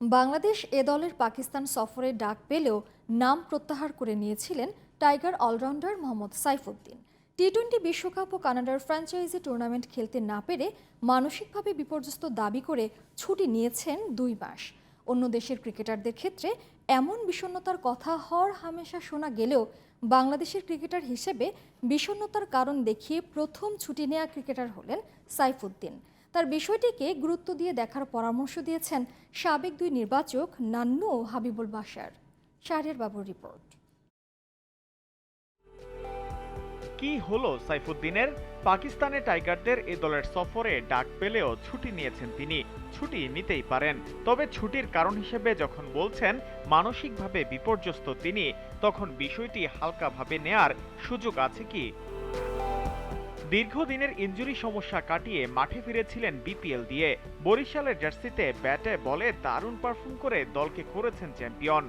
বাংলাদেশ এ দলের পাকিস্তান সফরে ডাক পেলেও নাম প্রত্যাহার করে নিয়েছিলেন tiger allrounder Mohammad Saifuddin. T twenty বিশ্বকাপ ও কানাডার ফ্র্যাঞ্চাইজি টুর্নামেন্ট খেলতে না পেরে মানসিকভাবে বিপর্যস্ত দাবি করে ছুটি নিয়েছেন দুই মাস। অন্য দেশের ক্রিকেটারদের ক্ষেত্রে এমন বিষণ্ণতার কথা হর হামেশা শোনা গেলেও বাংলাদেশের ক্রিকেটার হিসেবে বিষণ্ণতার কারণ দেখিয়ে প্রথম ছুটি নেওয়া ক্রিকেটার হলেন সাইফুদ্দিন। তার বিষয়টিকে গুরুত্ব দিয়ে দেখার পরামর্শ দিয়েছেন সাবেক দুই নির্বাচক নান্নু ও হাবিবুল বাশার। শাহরিয়ার বাবুর রিপোর্ট। কি হলো সাইফুদ্দিনের? পাকিস্তানে টাইগারদের এ দলের সফরে ডাক পেলেও ছুটি নিয়েছেন তিনি। ছুটি নিতেই পারেন। তবে ছুটির কারণ হিসেবে যখন বলছেন মানসিকভাবে বিপর্যস্ত তিনি, তখন বিষয়টি হালকাভাবে নেয়ার সুযোগ আছে কি? দীর্ঘদিনের ইনজুরি সমস্যা কাটিয়ে মাঠে ফিরেছিলেন বিপিএল দিয়ে। বরিশালের জার্সিতে ব্যাটে বলে দারুণ পারফর্ম করে দলকে করেছেন চ্যাম্পিয়ন।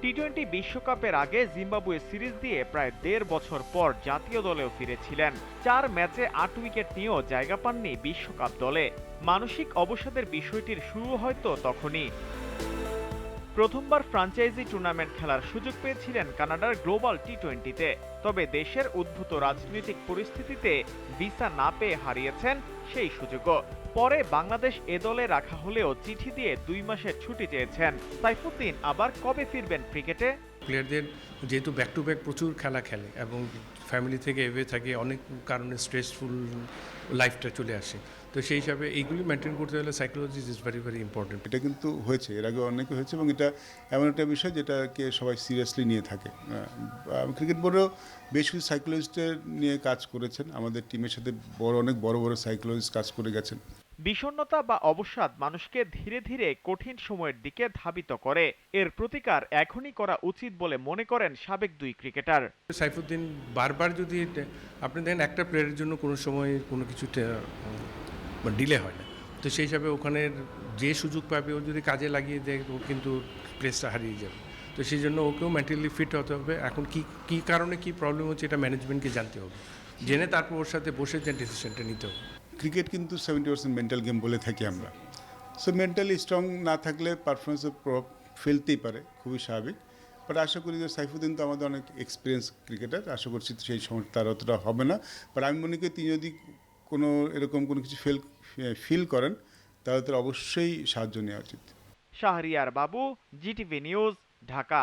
টি টোয়েন্টি বিশ্বকাপের আগে জিম্বাবুয়ে সিরিজ দিয়ে প্রায় দেড় বছর পর জাতীয় দলেও ফিরেছিলেন। চার ম্যাচে আট উইকেট নিয়েও জায়গা পাননি বিশ্বকাপ দলে। মানসিক অবসাদের বিষয়টির শুরু হয়তো তখনই। প্রথমবার ফ্রাঞ্চাইজি টুর্নামেন্ট খেলার সুযোগ পেয়েছিলেন কানাডার গ্লোবাল টি টোয়েন্টিতে তবে দেশের উদ্ভূত রাজনৈতিক পরিস্থিতিতে ভিসা না পেয়ে হারিয়েছেন সেই সুযোগও। পরে বাংলাদেশ এ দলে রাখা হলেও চিঠি দিয়ে দুই মাসের ছুটি চেয়েছেন। সাইফুদ্দিন আবার কবে ফিরবেন ক্রিকেটে? প্লেয়ারদের যেহেতু ব্যাক টু ব্যাক প্রচুর খেলা খেলে এবং ফ্যামিলি থেকে এভে থাকে অনেক কারণে স্ট্রেসফুল লাইফটা চলে আসে। তো সেই হিসাবে এইগুলি মেনটেন করতে হলে psychology is very very important এটা কিন্তু হয়েছে এর আগে অনেকে হয়েছে এবং এটা এমন একটা বিষয় যেটাকে সবাই সিরিয়াসলি নিয়ে থাকে। ক্রিকেট বোর্ডেও বেশ কিছু সাইকোলজিস্টের নিয়ে কাজ করেছেন। আমাদের টিমের সাথে বড় অনেক বড় বড় সাইকোলজিস্ট কাজ করে গেছেন। বিষণ্ণতা বা অবসাদ মানুষকে ধীরে ধীরে কঠিন সময়ের দিকে ধাবিত করে। এর প্রতিকার এখনই করা উচিত বলে মনে করেন সাবেক দুই ক্রিকেটার। সাইফুদ্দিন বারবার যদি আপনি দেখেন একটা প্লেয়ারের জন্য কোনো সময় কোনো কিছু ডিলে হয় না। তো সেই হিসাবে ওখানে যে সুযোগ পাবে ও যদি কাজে লাগিয়ে দেয় ও কিন্তু প্লেসটা হারিয়ে যাবে। তো সেই জন্য ওকেও মেন্টালি ফিট হতে হবে। এখন কি কি কারণে কি প্রবলেম হচ্ছে এটা ম্যানেজমেন্টকে জানতে হবে। জেনে তারপর ওর সাথে বসে যে ডিসিশনটা নিতে হবে। ক্রিকেট কিন্তু সেভেন্টি পার্সেন্ট মেন্টাল গেম বলে থাকি আমরা। সো মেন্টালি স্ট্রং না থাকলে পারফরমেন্সে প্রভাব ফেলতেই পারে, খুবই স্বাভাবিক। বাট আশা করি যে সাইফুদ্দিন তো আমাদের অনেক এক্সপিরিয়েন্স ক্রিকেটার আশা করছি সেই সময় তার অতটা হবে না। বাট আমি মনে করি তিনি যদি কোনো এরকম কোনো কিছু ফিল ফিল করেন, তাহলে তার অবশ্যই সাহায্য নেওয়া উচিত। শাহরিয়ার বাবু জিটিভি নিউজ ঢাকা।